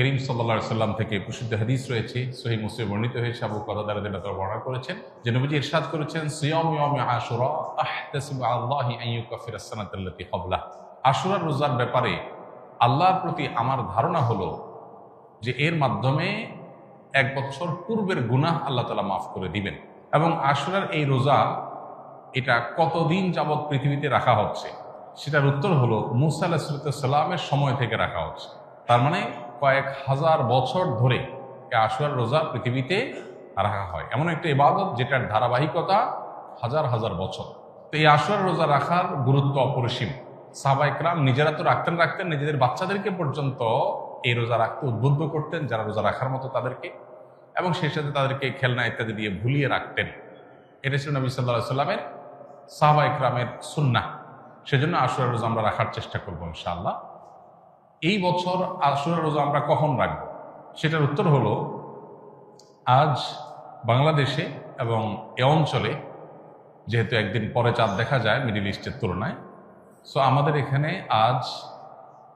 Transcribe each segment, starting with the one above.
করিম সাল্লা সাল্লাম থেকে প্রসিদ্ধ হাদিস রয়েছে সহি মুসলিম বর্ণিত হয়েছে, আবু কথা দ্বারা যেটা তারা বর্ণনা করেছেন, যে নবীজি ইরশাদ করেছেন, সিয়ম আশুরা আহতাসিবু আল্লাহি ইউকাফির আস-সানাতাল্লাতি আশুরার রোজার ব্যাপারে আল্লাহর প্রতি আমার ধারণা হলো যে এর মাধ্যমে এক বছর পূর্বের গুনাহ আল্লাহ তালা মাফ করে দিবেন। এবং আশুরার এই রোজা এটা কতদিন যাবৎ পৃথিবীতে রাখা হচ্ছে, সেটার উত্তর হলো মুসা আলাহিসাল্লামের সময় থেকে রাখা হচ্ছে। তার মানে কয়েক হাজার বছর ধরে এই আশুরার রোজা পৃথিবীতে রাখা হয়। এমন একটা ইবাদত যেটার ধারাবাহিকতা হাজার হাজার বছর। তো এই আশুরার রোজা রাখার গুরুত্ব অপরিসীম। সাহবাইকরাম নিজেরা তো রাখতেন রাখতেন নিজেদের বাচ্চাদেরকে পর্যন্ত এই রোজা রাখতে উদ্বুদ্ধ করতেন, যারা রোজা রাখার মতো তাদেরকে। এবং সেই সাথে তাদেরকে খেলনা ইত্যাদি দিয়ে ভুলিয়ে রাখতেন। এটা ছিল নবী সাল্লাহ সাল্লামের সাহবা ইকরামের সুন্না সেজন্য আশুরা রোজা আমরা রাখার চেষ্টা করব ইনশাআল্লাহ। এই বছর আশুরা রোজা আমরা কখন রাখব? সেটার উত্তর হলো, আজ বাংলাদেশে এবং এ অঞ্চলে, যেহেতু একদিন পরে চাঁদ দেখা যায় মিডিল ইস্টের তুলনায়, সো আমাদের এখানে আজ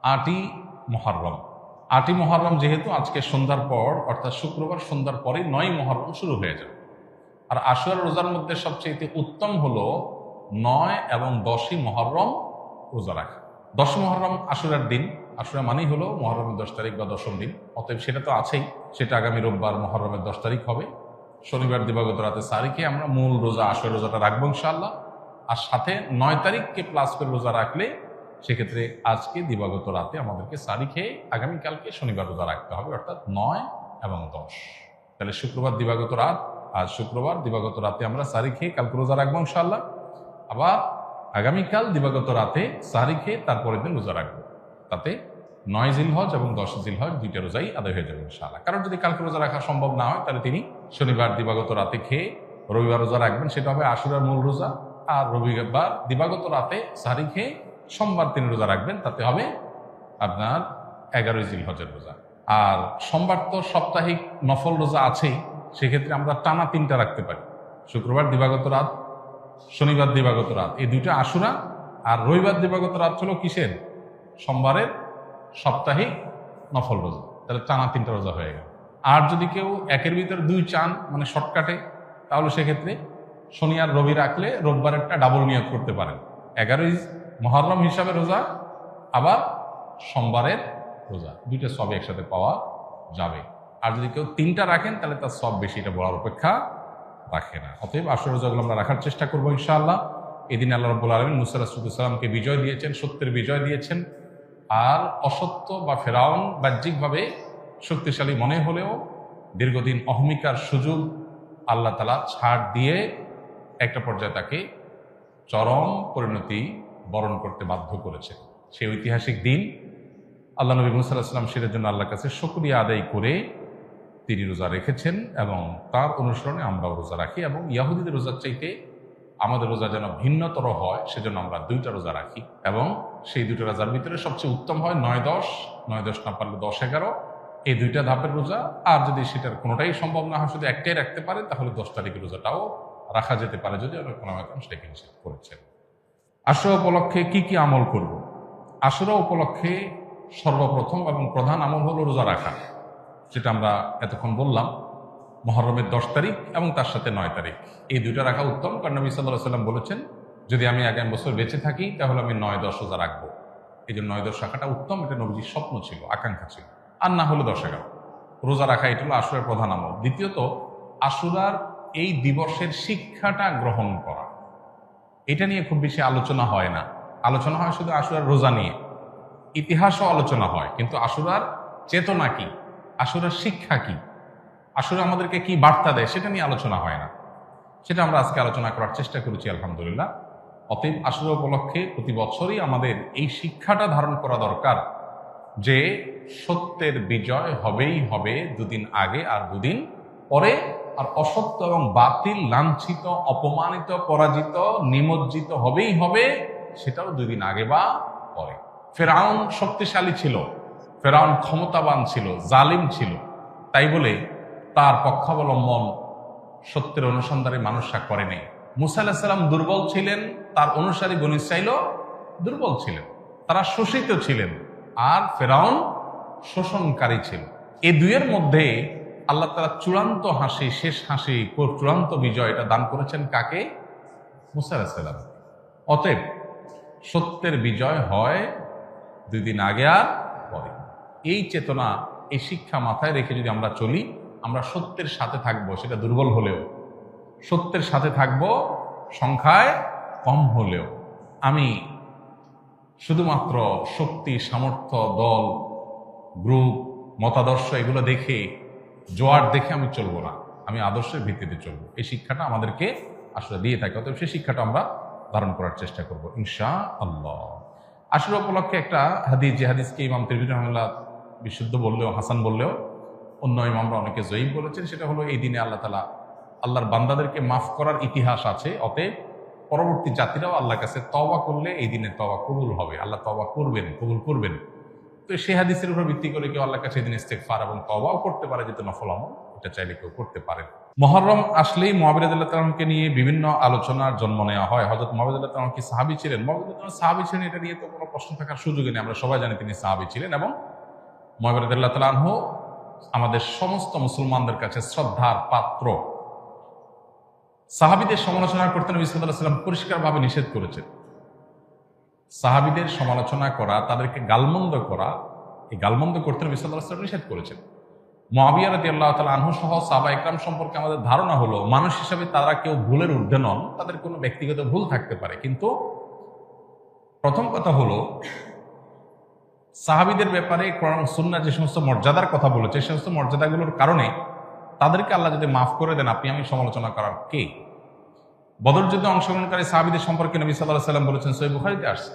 আটই মহরম। আটই মহরম যেহেতু আজকে সন্ধ্যার পর, অর্থাৎ শুক্রবার সন্ধ্যার পরে নয় মহরম শুরু হয়ে যাবে। আর আশুয়ার রোজার মধ্যে সবচেয়ে উত্তম হলো নয় এবং দশই মহরম রোজা রাখা। দশ মহরম আশুরার দিন। আশুরা মানেই হলো মহরমের দশ তারিখ বা দশম দিন। অতএব সেটা তো আছেই। সেটা আগামী রোববার মহরমের দশ তারিখ হবে। শনিবার দিবাগত রাতে তারিখে আমরা মূল রোজা, আশুর রোজাটা রাখব ইনশাআল্লাহ। আর সাথে নয় তারিখকে প্লাস করে রোজা রাখলে সেক্ষেত্রে আজকে দিবাগত রাতে আমাদেরকে সারি খেয়ে আগামীকালকে শনিবার রোজা রাখতে হবে, অর্থাৎ নয় এবং দশ। তাহলে শুক্রবার দিবাগত রাত আজ শুক্রবার দিবাগত রাতে আমরা সারি খেয়ে কালকে রোজা রাখব ইনশাল্লাহ আবার আগামীকাল দিবাগত রাতে সারি খেয়ে তারপরের দিন রোজা রাখব। তাতে নয় জিলহজ এবং দশ জিলহজ দুইটা রোজাই আদায় হয়ে যাবে ইনশাআল্লাহ। কারণ যদি কালকে রোজা রাখা সম্ভব না হয়, তাহলে তিনি শনিবার দিবাগত রাতে খেয়ে রবিবার রোজা রাখবেন। সেটা হবে আশুরার মূল রোজা। আর রবিবার দিবাগত রাতে সারি খেয়ে সোমবার তিনি রোজা রাখবেন। তাতে হবে আপনার এগারোই জিল হজের রোজা। আর সোমবার তো সাপ্তাহিক নফল রোজা আছেই, সেক্ষেত্রে আমরা টানা তিনটা রাখতে পারি। শুক্রবার দিবাগত রাত, শনিবার দিবাগত রাত। এই দুইটা আশুরা আর রবিবার দিবাগত রাত হলো কিসের? সোমবারের সাপ্তাহিক নফল রোজা। তাহলে টানা তিনটা রোজা হয়ে গেল। আর যদি কেউ একের ভিতরে দুই চান মানে শর্টকাটে, তাহলে সেক্ষেত্রে শনি আর রবি রাখলে রোববারেরটা ডাবল নিয়োগ করতে পারেন। এগারোই মহরম হিসাবে রোজা, আবার সোমবারের রোজা। দুইটা সব একসাথে পাওয়া যাবে। আর যদি কেউ তিনটা রাখেন, তাহলে তার সব বেশি এটা বলার অপেক্ষা রাখে না। অতএব আসর রোজাগুলো আমরা রাখার চেষ্টা করব ইনশাআল্লাহ। এদিন আল্লাহ রব্বুল আলমিন মুসা রাসুদুসাল্লামকে বিজয় দিয়েছেন, সত্যের বিজয় দিয়েছেন। আর অসত্য বা ফেরাউন বাহ্যিকভাবে শক্তিশালী মনে হলেও দীর্ঘদিন অহমিকার সুযোগ আল্লাহ তালা ছাড় দিয়ে একটা পর্যায়ে তাকে চরম পরিণতি বরণ করতে বাধ্য করেছে। সেই ঐতিহাসিক দিন। আল্লাহ নবী মুসাল্লাহাম সেটার জন্য আল্লাহর কাছে শুক্রিয়া আদায় করে তিনি রোজা রেখেছেন এবং তার অনুসরণে আমরাও রোজা রাখি এবং ইয়াহুদিদের রোজার চাইতে আমাদের রোজা যেন ভিন্নতর হয়, সেজন্য আমরা দুইটা রোজা রাখি এবং সেই দুটো রাজার ভিতরে সবচেয়ে উত্তম হয় নয় দশ নয় দশ না পারলে দশ এগারো। এই দুইটা ধাপের রোজা। আর যদি সেটার কোনোটাই সম্ভব না হয়, শুধু একটাই রাখতে পারে, তাহলে দশ তারিখের রোজাটাও রাখা যেতে পারে যদি অনেক কোনো এখন সেটাকে নিষেধ করেছেন আশুরা উপলক্ষে কি কি আমল করব? আশুরা উপলক্ষে সর্বপ্রথম এবং প্রধান আমল হলো রোজা রাখা, যেটা আমরা এতক্ষণ বললাম। মহরমের দশ তারিখ এবং তার সাথে নয় তারিখ। এই দুইটা রাখা উত্তম। কারণ নবী সাল্লাহ সাল্লাম বলেছেন যদি আমি আগামী বছর বেঁচে থাকি, তাহলে আমি নয় দশ রোজা রাখব। এই জন্য নয় দশ রাখাটা উত্তম, এটা নবীজির স্বপ্ন ছিল, আকাঙ্ক্ষা ছিল। আর না হলে দশ এগারো। রোজা রাখা, এটা হলো আশুরার প্রধান আমল। দ্বিতীয়ত, আশুরার এই দিবসের শিক্ষাটা গ্রহণ করা। এটা নিয়ে খুব বেশি আলোচনা হয় না। আলোচনা হয় শুধু আশুরার রোজা নিয়ে। ইতিহাসও আলোচনা হয়, কিন্তু আশুরার চেতনা কি? আশুরার শিক্ষা কি? আসলে আমাদেরকে কি বার্তা দেয়, সেটা নিয়ে আলোচনা হয় না। সেটা আমরা আজকে আলোচনা করার চেষ্টা করেছি, আলহামদুলিল্লাহ। অতএব আসলে উপলক্ষে প্রতি বছরই আমাদের এই শিক্ষাটা ধারণ করা দরকার যে সত্যের বিজয় হবেই হবে দুদিন আগে আর দুদিন পরে। আর অসত্য এবং বাতিল, লাঞ্ছিত, অপমানিত, পরাজিত, নিমজ্জিত হবেই হবে, সেটাও দুদিন আগে বা পরে। ফেরাউন শক্তিশালী ছিল, ফেরাউন ক্ষমতাবান ছিল, জালিম ছিল। তাই বলে তার পক্ষাবলম্বন সত্যের অনুসন্ধানে মানুষরা করেনি মুসা আলাহিসাল্লাম দুর্বল ছিলেন, তার অনুসারী বন ইসরাইলও দুর্বল ছিলেন। তারা শোষিত ছিলেন আর ফেরাউন শোষণকারী ছিল। এ দুইয়ের মধ্যে আল্লাহ তারা চূড়ান্ত হাসি, শেষ হাসি, চূড়ান্ত বিজয় এটা দান করেছেন কাকে? মুসারাম অতএব সত্যের বিজয় হয় দুই দিন আগে আর পরে। এই চেতনা, এই শিক্ষা মাথায় রেখে যদি আমরা চলি, আমরা সত্যের সাথে থাকব, সেটা দুর্বল হলেও সত্যের সাথে থাকব, সংখ্যায় কম হলেও। আমি শুধুমাত্র শক্তি, সামর্থ্য, দল, গ্রুপ, মতাদর্শ এগুলো দেখে, জোয়ার দেখে আমি চলবো না। আমি আদর্শের ভিত্তিতে চলবো। এই শিক্ষাটা আমাদেরকে আসলে দিয়ে থাকে, অতএব সেই শিক্ষাটা আমরা ধারণ করার চেষ্টা করব ইনশা আল্লাহ আসলে উপলক্ষে একটা হাদিস, যে হাদিসকে ইমাম তিরবির রহমুল্লাহ বিশুদ্ধ বললেও, হাসান বললেও, অন্য ইমামরা অনেকে জয়ীব বলেছেন, সেটা হলো, এই দিনে আল্লাহ তালা আল্লাহর বান্দাদেরকে মাফ করার ইতিহাস আছে, অতএব পরবর্তী জাতিরাও আল্লাহর কাছে তবা করলে এই দিনে তবা কবুল হবে। আল্লাহ তবা করবেন, কবুল করবেন। তো সে হাদিসের উপর ভিত্তি করে কেউ আল্লাহ কাছে এই দিন ইস্তেকফার এবং তবাও করতে পারে, যেহেতু নফল আমল, এটা চাইলে কেউ করতে পারেন মহরম আসলেই মহাবিরাদুল্লাহ তালামকে নিয়ে বিভিন্ন আলোচনার জন্ম নেওয়া হয়। হজরত মহাবিদুল্লাহ তালাম কি সাহাবি ছিলেন? মহাবিদুল্লাহ সাহাবি ছিলেন, এটা নিয়ে তো কোনো প্রশ্ন থাকার সুযোগই নেই। আমরা সবাই জানি তিনি সাহাবি ছিলেন এবং মহাবিরাদুল্লাহ তালাহ আমাদের সমস্ত মুসলমানদের কাছে শ্রদ্ধার পাত্র। সাহাবিদের সমালোচনা করতে নবী সাল্লাহ সাল্লাম পরিষ্কারভাবে নিষেধ করেছেন। সাহাবিদের সমালোচনা করা, তাদেরকে গালমন্দ করা, এই গালমন্দ করতে নবী সাল্লাহ সাল্লাম নিষেধ করেছেন। মহাবিয়া রাতি আল্লাহ তালা আনহু সহ সাবা ইকরাম সম্পর্কে আমাদের ধারণা হলো, মানুষ হিসাবে তারা কেউ ভুলের ঊর্ধ্বে নন, তাদের কোনো ব্যক্তিগত ভুল থাকতে পারে। কিন্তু প্রথম কথা হলো, সাহাবিদের ব্যাপারে কোরআন সুন্না যে সমস্ত মর্যাদার কথা বলেছে, সে সমস্ত মর্যাদাগুলোর কারণে তাদেরকে আল্লাহ যদি মাফ করে দেন, আপনি আমি সমালোচনা করার কে? বদর যুদ্ধে অংশগ্রহণকারী সাহাবিদের সম্পর্কে নবী সাল্লাহ সাল্লাম বলেছেন সই বুখারিতে আসছে,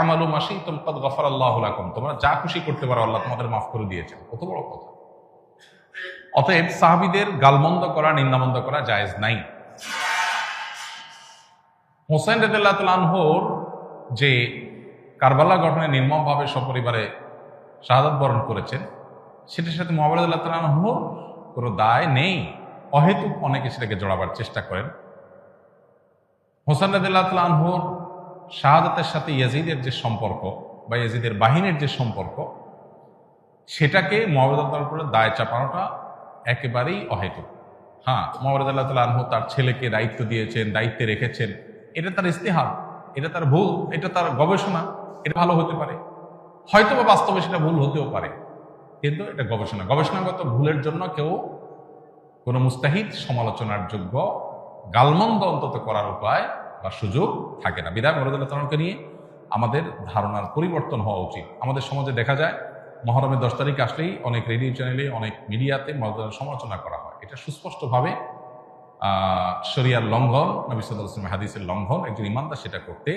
আমালু মাসি তোমকদ গফর আল্লাহ লাকুম। তোমরা যা খুশি করতে পারো, আল্লাহ তোমাদের মাফ করে দিয়েছেন। কত বড় কথা। অতএব সাহাবিদের গালমন্দ করা, নিন্দামন্দ করা জায়েজ নাই। হোসেন রেদুল্লাহ তালহর যে কারবালা গঠনে নির্মমভাবে সপরিবারে শাহাদত বরণ করেছেন, সেটার সাথে মোহাম্মদুল্লাহ তালহর কোনো দায় নেই। অহেতুক অনেকে সেটাকে জড়াবার চেষ্টা করেন। হোসেন রেদুল্লাহ তালহর শাহাদাতের সাথে ইয়াজিদের যে সম্পর্ক বা ইয়াজিদের বাহিনীর যে সম্পর্ক, সেটাকে মোহাম্মদ উপরে দায় চাপানোটা একেবারেই অহেতুক। হ্যাঁ মোহাম্মদ আল্লাহ তালা আনহু তার ছেলেকে দায়িত্ব দিয়েছেন, দায়িত্বে রেখেছেন। এটা তার ইস্তেহার এটা তার ভুল, এটা তার গবেষণা, এটা ভালো হতে পারে। হয়তো বা বাস্তবে সেটা ভুল হতেও পারে। কিন্তু এটা গবেষণা। গবেষণাগত ভুলের জন্য কেউ কোনো মুস্তাহিদ সমালোচনার যোগ্য গালমন্দ অন্তত করার উপায় বা সুযোগ থাকে না। বিদায় মরদুল্লাহ তালকে নিয়ে আমাদের ধারণার পরিবর্তন হওয়া উচিত। আমাদের সমাজে দেখা যায়, মহরমের দশ তারিখ আসলেই অনেক রেডিও চ্যানেলে অনেক মিডিয়াতে মর্যাদার সমালোচনা করা হয়। এটা সুস্পষ্টভাবে শরিয়ার লঙ্ঘন, নবী সাল্লাহ হাদিসের লঙ্ঘন, একজন ইমানদার সেটা করতে